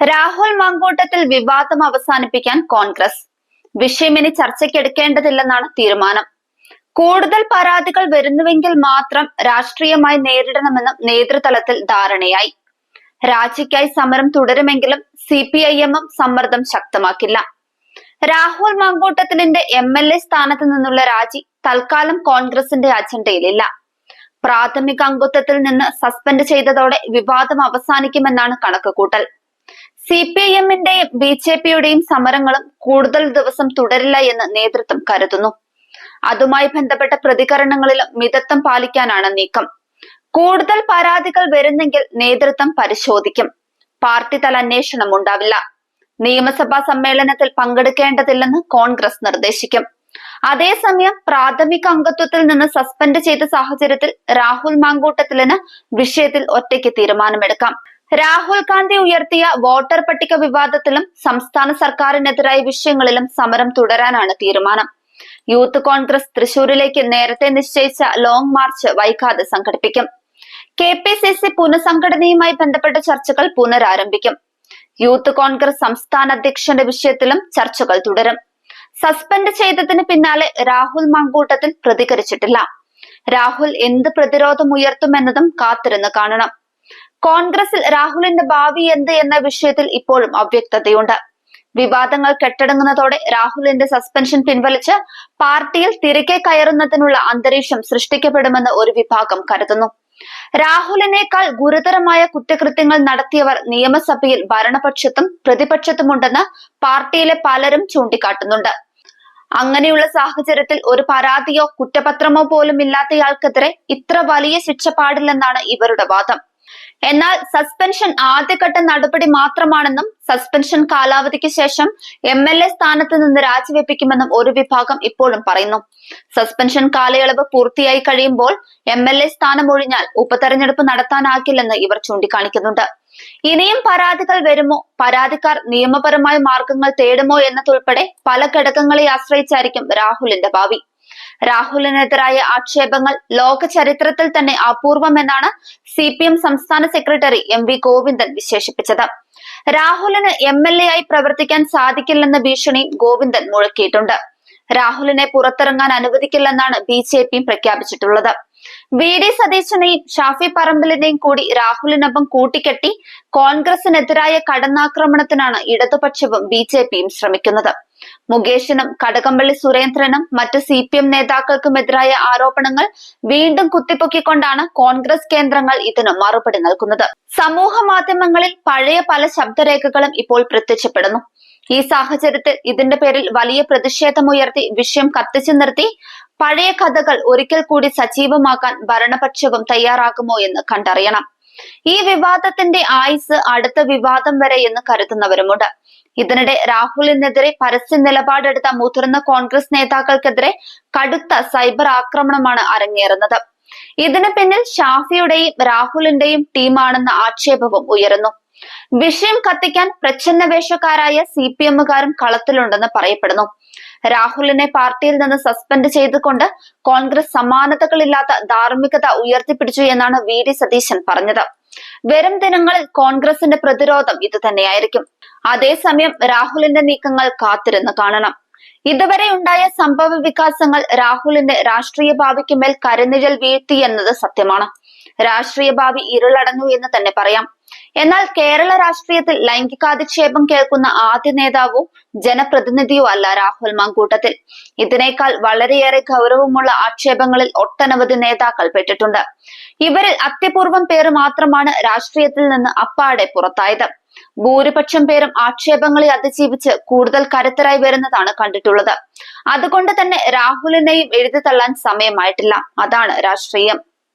രാഹുൽ മങ്കൂട്ടത്തിൽ വിവാദം അവസാനിപ്പിക്കാൻ കോൺഗ്രസ്. വിഷയം ഇനി ചർച്ചയ്ക്കെടുക്കേണ്ടതില്ലെന്നാണ് തീരുമാനം. കൂടുതൽ പരാതികൾ വരുന്നുവെങ്കിൽ മാത്രം രാഷ്ട്രീയമായി നേരിടണമെന്നും നേതൃതലത്തിൽ ധാരണയായി. രാജിക്കായി സമരം തുടരുമെങ്കിലും സി പി ഐ എമ്മും സമ്മർദ്ദം ശക്തമാക്കില്ല. രാഹുൽ മങ്കൂട്ടത്തിലിന്റെ എം എൽ എ സ്ഥാനത്ത് നിന്നുള്ള രാജി തൽക്കാലം കോൺഗ്രസിന്റെ അജണ്ടയിലില്ല. പ്രാഥമിക അംഗത്വത്തിൽ നിന്ന് സസ്പെൻഡ് ചെയ്തതോടെ വിവാദം അവസാനിക്കുമെന്നാണ് കണക്കുകൂട്ടൽ. സി പി ഐ എമ്മിന്റെയും ബി ജെ പിയുടെയും സമരങ്ങളും കൂടുതൽ ദിവസം തുടരില്ല എന്ന് നേതൃത്വം കരുതുന്നു. അതുമായി ബന്ധപ്പെട്ട പ്രതികരണങ്ങളിലും മിതത്വം പാലിക്കാനാണ് നീക്കം. കൂടുതൽ പരാതികൾ വരുന്നെങ്കിൽ നേതൃത്വം പരിശോധിക്കും. പാർട്ടി തല അന്വേഷണം ഉണ്ടാവില്ല. നിയമസഭാ സമ്മേളനത്തിൽ പങ്കെടുക്കേണ്ടതില്ലെന്ന് കോൺഗ്രസ് നിർദ്ദേശിക്കും. അതേസമയം പ്രാഥമിക അംഗത്വത്തിൽ നിന്ന് സസ്പെൻഡ് ചെയ്ത സാഹചര്യത്തിൽ രാഹുൽ മാങ്കൂട്ടത്തിലിന് വിഷയത്തിൽ ഒറ്റയ്ക്ക് തീരുമാനമെടുക്കാം. രാഹുൽ ഗാന്ധി ഉയർത്തിയ വോട്ടർ പട്ടിക വിവാദത്തിലും സംസ്ഥാന സർക്കാരിനെതിരായ വിഷയങ്ങളിലും സമരം തുടരാനാണ് തീരുമാനം. യൂത്ത് കോൺഗ്രസ് തൃശൂരിലേക്ക് നേരത്തെ നിശ്ചയിച്ച ലോങ് മാർച്ച് വൈകാതെ സംഘടിപ്പിക്കും. കെ പി സി സി പുനഃസംഘടനയുമായി ബന്ധപ്പെട്ട ചർച്ചകൾ പുനരാരംഭിക്കും. യൂത്ത് കോൺഗ്രസ് സംസ്ഥാന അധ്യക്ഷന്റെ വിഷയത്തിലും ചർച്ചകൾ തുടരും. സസ്പെൻഡ് ചെയ്തതിന് പിന്നാലെ രാഹുൽ മങ്കൂട്ടത്തിൽ പ്രതികരിച്ചിട്ടില്ല. രാഹുൽ എന്ത് പ്രതിരോധം ഉയർത്തുമെന്നതും കാത്തിരുന്ന് കാണണം. കോൺഗ്രസിൽ രാഹുലിന്റെ ഭാവി എന്ത് എന്ന വിഷയത്തിൽ ഇപ്പോഴും അവ്യക്തതയുണ്ട്. വിവാദങ്ങൾ കെട്ടടങ്ങുന്നതോടെ രാഹുലിന്റെ സസ്പെൻഷൻ പിൻവലിച്ച് പാർട്ടിയിൽ തിരികെ കയറുന്നതിനുള്ള അന്തരീക്ഷം സൃഷ്ടിക്കപ്പെടുമെന്ന് ഒരു വിഭാഗം കരുതുന്നു. രാഹുലിനേക്കാൾ ഗുരുതരമായ കുറ്റകൃത്യങ്ങൾ നടത്തിയവർ നിയമസഭയിൽ ഭരണപക്ഷത്തും പ്രതിപക്ഷത്തുമുണ്ടെന്ന് പാർട്ടിയിലെ പലരും ചൂണ്ടിക്കാട്ടുന്നുണ്ട്. അങ്ങനെയുള്ള സാഹചര്യത്തിൽ ഒരു പരാതിയോ കുറ്റപത്രമോ പോലും ഇല്ലാത്തയാൾക്കെതിരെ ഇത്ര വലിയ ശിക്ഷ പാടില്ലെന്നാണ് ഇവരുടെ വാദം. എന്നാൽ സസ്പെൻഷൻ ആദ്യഘട്ട നടപടി മാത്രമാണെന്നും സസ്പെൻഷൻ കാലാവധിക്ക് ശേഷം എം എൽ എ സ്ഥാനത്ത് നിന്ന് രാജിവെപ്പിക്കുമെന്നും ഒരു വിഭാഗം ഇപ്പോഴും പറയുന്നു. സസ്പെൻഷൻ കാലയളവ് പൂർത്തിയായി കഴിയുമ്പോൾ എം എൽ എ സ്ഥാനം ഒഴിഞ്ഞാൽ ഉപതെരഞ്ഞെടുപ്പ് നടത്താനാകില്ലെന്ന് ഇവർ ചൂണ്ടിക്കാണിക്കുന്നുണ്ട്. ഇനിയും പരാതികൾ വരുമോ? പരാതിക്കാർ നിയമപരമായ മാർഗങ്ങൾ തേടുമോ എന്നതുൾപ്പെടെ പല ഘടകങ്ങളെ ആശ്രയിച്ചായിരിക്കും രാഹുലിന്റെ ഭാവി. രാഹുലിനെതിരായ ആക്ഷേപങ്ങൾ ലോക ചരിത്രത്തിൽ തന്നെ അപൂർവമെന്നാണ് സി പി എം സംസ്ഥാന സെക്രട്ടറി എം വി ഗോവിന്ദൻ വിശേഷിപ്പിച്ചത്. രാഹുലിന് എം എൽ എ ആയി പ്രവർത്തിക്കാൻ സാധിക്കില്ലെന്ന ഭീഷണി ഗോവിന്ദൻ മുഴക്കിയിട്ടുണ്ട്. രാഹുലിനെ പുറത്തിറങ്ങാൻ അനുവദിക്കില്ലെന്നാണ് ബി ജെ പിയും പ്രഖ്യാപിച്ചിട്ടുള്ളത്. വി ഡി സതീശനെയും ഷാഫി പറമ്പലിനെയും കൂടി രാഹുലിനൊപ്പം കൂട്ടിക്കെട്ടി കോൺഗ്രസിനെതിരായ കടന്നാക്രമണത്തിനാണ് ഇടതുപക്ഷവും ബി ജെ പിയും ശ്രമിക്കുന്നത്. മുകേഷിനും കടകംപള്ളി സുരേന്ദ്രനും മറ്റ് സി പി എം നേതാക്കൾക്കുമെതിരായ ആരോപണങ്ങൾ വീണ്ടും കുത്തിപ്പൊക്കിക്കൊണ്ടാണ് കോൺഗ്രസ് കേന്ദ്രങ്ങൾ ഇതിന് മറുപടി നൽകുന്നത്. സമൂഹ മാധ്യമങ്ങളിൽ പഴയ പല ശബ്ദരേഖകളും ഇപ്പോൾ പ്രത്യക്ഷപ്പെടുന്നു. ഈ സാഹചര്യത്തിൽ ഇതിന്റെ പേരിൽ വലിയ പ്രതിഷേധമുയർത്തി വിഷയം കത്തിച്ചു നിർത്തി പഴയ കഥകൾ ഒരിക്കൽ കൂടി സജീവമാക്കാൻ ഭരണപക്ഷവും തയ്യാറാകുമോ എന്ന് കണ്ടറിയണം. ഈ വിവാദത്തിന്റെ ആയുസ് അടുത്ത വിവാദം വരെ എന്ന് കരുതുന്നവരുമുണ്ട്. ഇതിനിടെ രാഹുലിനെതിരെ പരസ്യ നിലപാടെടുത്ത മുതിർന്ന കോൺഗ്രസ് നേതാക്കൾക്കെതിരെ കടുത്ത സൈബർ ആക്രമണമാണ് അരങ്ങേറുന്നത്. ഇതിന് പിന്നിൽ ഷാഫിയുടെയും രാഹുലിന്റെയും ടീമാണെന്ന ആക്ഷേപവും ഉയരുന്നു. വിഷയം കത്തിക്കാൻ പ്രച്ഛന്ന വേഷക്കാരായ സി പി എമ്മുകാരും കളത്തിലുണ്ടെന്ന് പറയപ്പെടുന്നു. രാഹുലിനെ പാർട്ടിയിൽ നിന്ന് സസ്പെൻഡ് ചെയ്തുകൊണ്ട് കോൺഗ്രസ് സമാനതകളില്ലാത്ത ധാർമ്മികത ഉയർത്തിപ്പിടിച്ചു എന്നാണ് വി ഡി സതീശൻ പറഞ്ഞത്. വരും ദിനങ്ങളിൽ കോൺഗ്രസിന്റെ പ്രതിരോധം ഇത് തന്നെയായിരിക്കും. അതേസമയം രാഹുലിന്റെ നീക്കങ്ങൾ കാത്തിരുന്ന് കാണണം. ഇതുവരെ ഉണ്ടായ സംഭവ വികാസങ്ങൾ രാഹുലിന്റെ രാഷ്ട്രീയ ഭാവിക്ക് മേൽ കരുനിഴൽ വീഴ്ത്തി എന്നത് സത്യമാണ്. രാഷ്ട്രീയ ഭാവി ഇരുളടഞ്ഞു എന്ന് തന്നെ പറയാം. എന്നാൽ കേരള രാഷ്ട്രീയത്തിൽ ലൈംഗികാധിക്ഷേപം കേൾക്കുന്ന ആദ്യ നേതാവോ ജനപ്രതിനിധിയോ അല്ല രാഹുൽ മാങ്കൂട്ടത്തിൽ. ഇതിനേക്കാൾ വളരെയേറെ ഗൗരവമുള്ള ആക്ഷേപങ്ങളിൽ ഒട്ടനവധി നേതാക്കൾ പെട്ടിട്ടുണ്ട്. ഇവരിൽ അത്യപൂർവം പേര് മാത്രമാണ് രാഷ്ട്രീയത്തിൽ നിന്ന് അപ്പാടെ പുറത്തായത്. ഭൂരിപക്ഷം പേരും ആക്ഷേപങ്ങളെ അതിജീവിച്ച് കൂടുതൽ കരുത്തരായി വരുന്നതാണ് കണ്ടിട്ടുള്ളത്. അതുകൊണ്ട് തന്നെ രാഹുലിനെയും എഴുതി തള്ളാൻ സമയമായിട്ടില്ല. അതാണ് രാഷ്ട്രീയം.